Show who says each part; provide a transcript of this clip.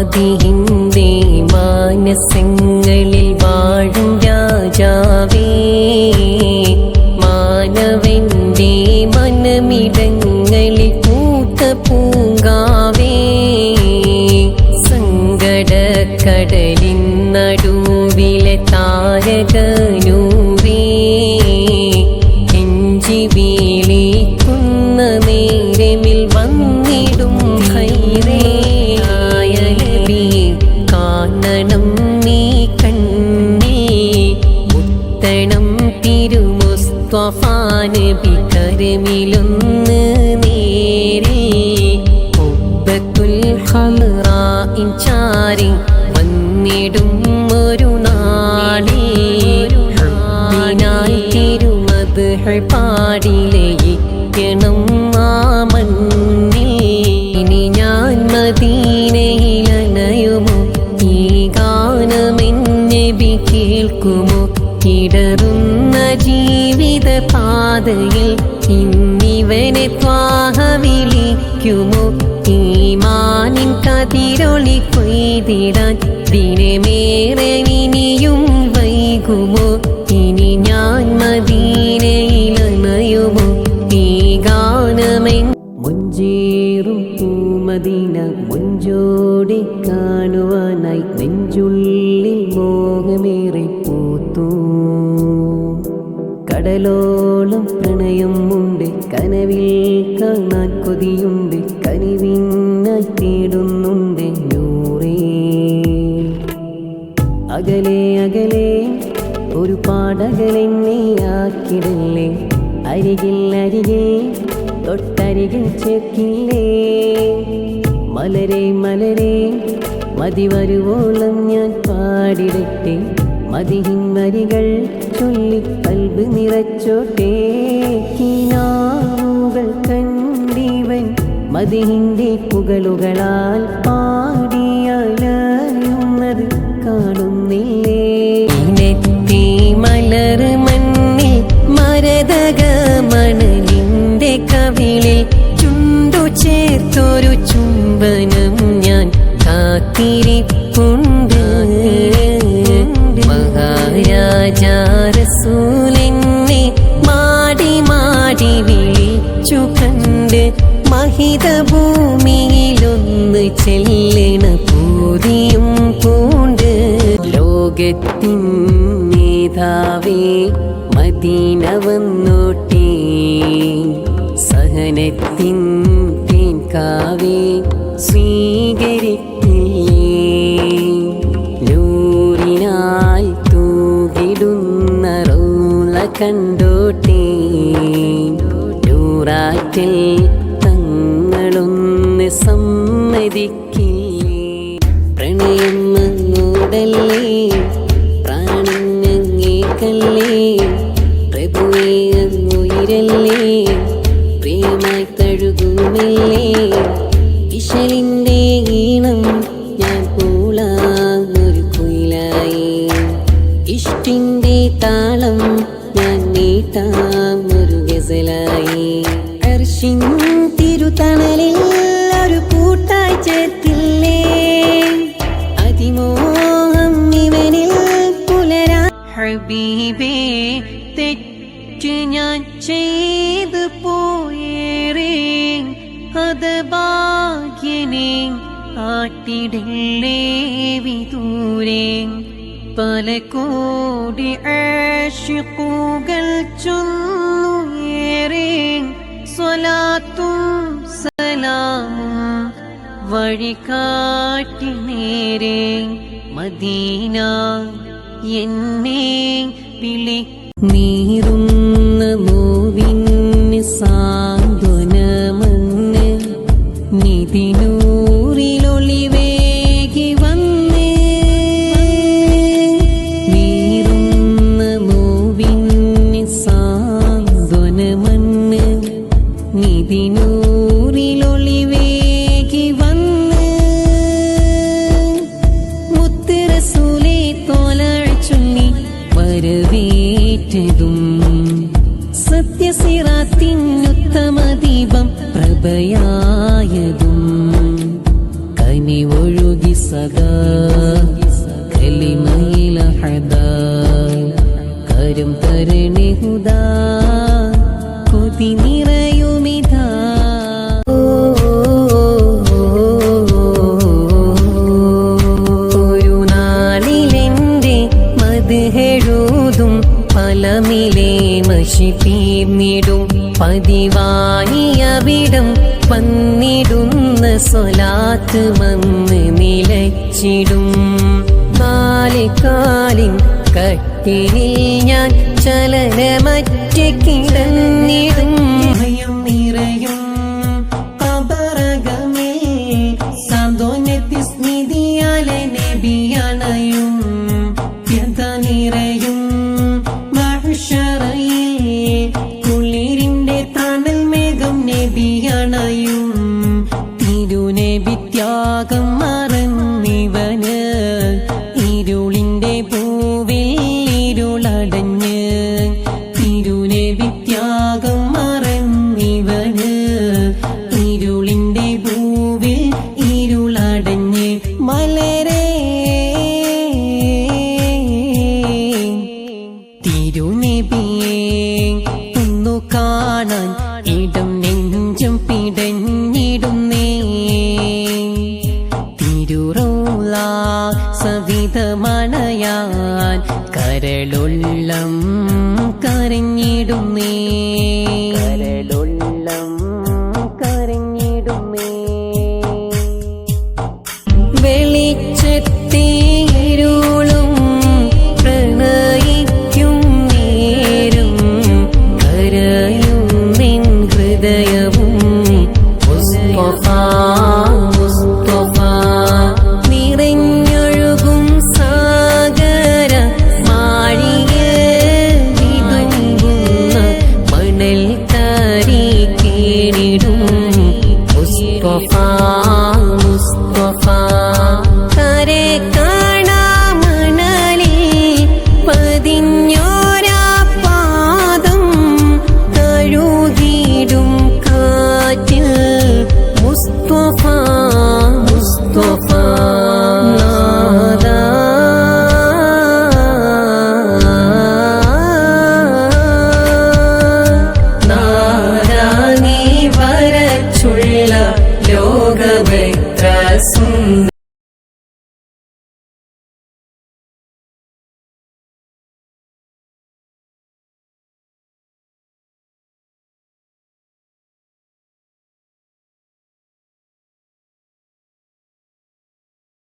Speaker 1: മാതിഹിന്റെ മാനസങ്ങളിൽ വാഴും രാജാവേ. മാനവന്റെ മനമിടങ്ങളിൽ പൂത്ത പൂങ്കാവേ. സങ്കടക്കടലിൻ നടുവിലെ താരകനൂവേ ഹൽറായിൻ ചാരി വന്നിടും ഒരു നാളി. തിരുമത് പാടിലേക്കണം ആ ഇനി ഞാൻ മദീനയിലനയുമോ? ഈ ഗാനമെന്നെ കേൾക്കുമോ? കിടറുന്ന ജീവിത പാതയിൽ കതിരൊളി കൊയ്തിടാൻ ദിനമേറെ ഇനിയും വൈകുമോ? ഇനി ഞാൻ മദീനയിലമയുമോ ഈ ഗാനമെ മുഞ്ചേറും പൂമദീന മുഞ്ചോടി കാണുവാനായി നെഞ്ചുള്ളിൽ മോഹമേറെ പൂത്തു. കടലോളം പ്രണയം ഉണ്ട് കനവിൽ കാണാൻ കൊതിയുണ്ട് അകലെ അകലെ ഒരു പാടകലെന്നെ ആക്കിടല്ലേ. അരികിൽ അരികെ തൊട്ടരികിൽ ചേക്കില്ലേ. മലരെ മലരെ മതി വരുവോളം ഞാൻ പാടിടട്ടെ. മതിഹിൻ വരികൾ ചൊല്ലി കൽബ് നിറച്ചോട്ടെ. കണ്ടിവൻ മതിഹിന്റെ പുകളുകളാൽ പാടിയാലയുന്നത് ചുംബനം ഞാൻ കാത്തിരിപ്പുണ്ട്. മഹാരാജാരസൂലെന്നെ മാടി മാടി വിളിച്ചു കണ്ട് മഹിത ഭൂമിയിലൊന്ന് ചെല്ലണ പൂതിയും പൂണ്ട്. ലോകത്തിൻ നേതാവേ മദീന വന്നോട്ടേ സഹനത്തിൻ തേൻകാവേ സ്വീകരിക്കില്ലേ? നൂറിനായി തൂകിടുന്ന റോള കണ്ടോട്ടേ? നൂറാറ്റിൽ തങ്ങളൊന്ന് സമ്മതിക്കില്ലേ ആട്ടിടല്ലേ വിദൂരേ പല കോടി ആഷിഖുകൾ ചൊല്ലുയേറെ സ്വലാത്തും സലാമും വഴികാട്ടി നേരെ മദീന എന്നെ വിളി സദാ. കലിമയിലഹദായി കരും തരണി ഹുദാ. കൊതി നിറയുമിതാ ഒരു നാളിലെന്റെ മതിഹെഴുതും പലമിലെ മഷി തീർന്നിടും പതിവായി അവിടം വന്നിടുന്ന സ്വലാത്ത് വന്ന് നിലച്ചിടും ബാലിക്കാലിൻ കാലിൻ കട്ടിലിൽ ഞാൻ ചലനമറ്റ് കിടന്നിടും. ഭയം നിറയും തിരുറോള സവിധമണയാൻ കരളുള്ളം കരഞ്ഞിടുന്നേ. കരളുള്ളം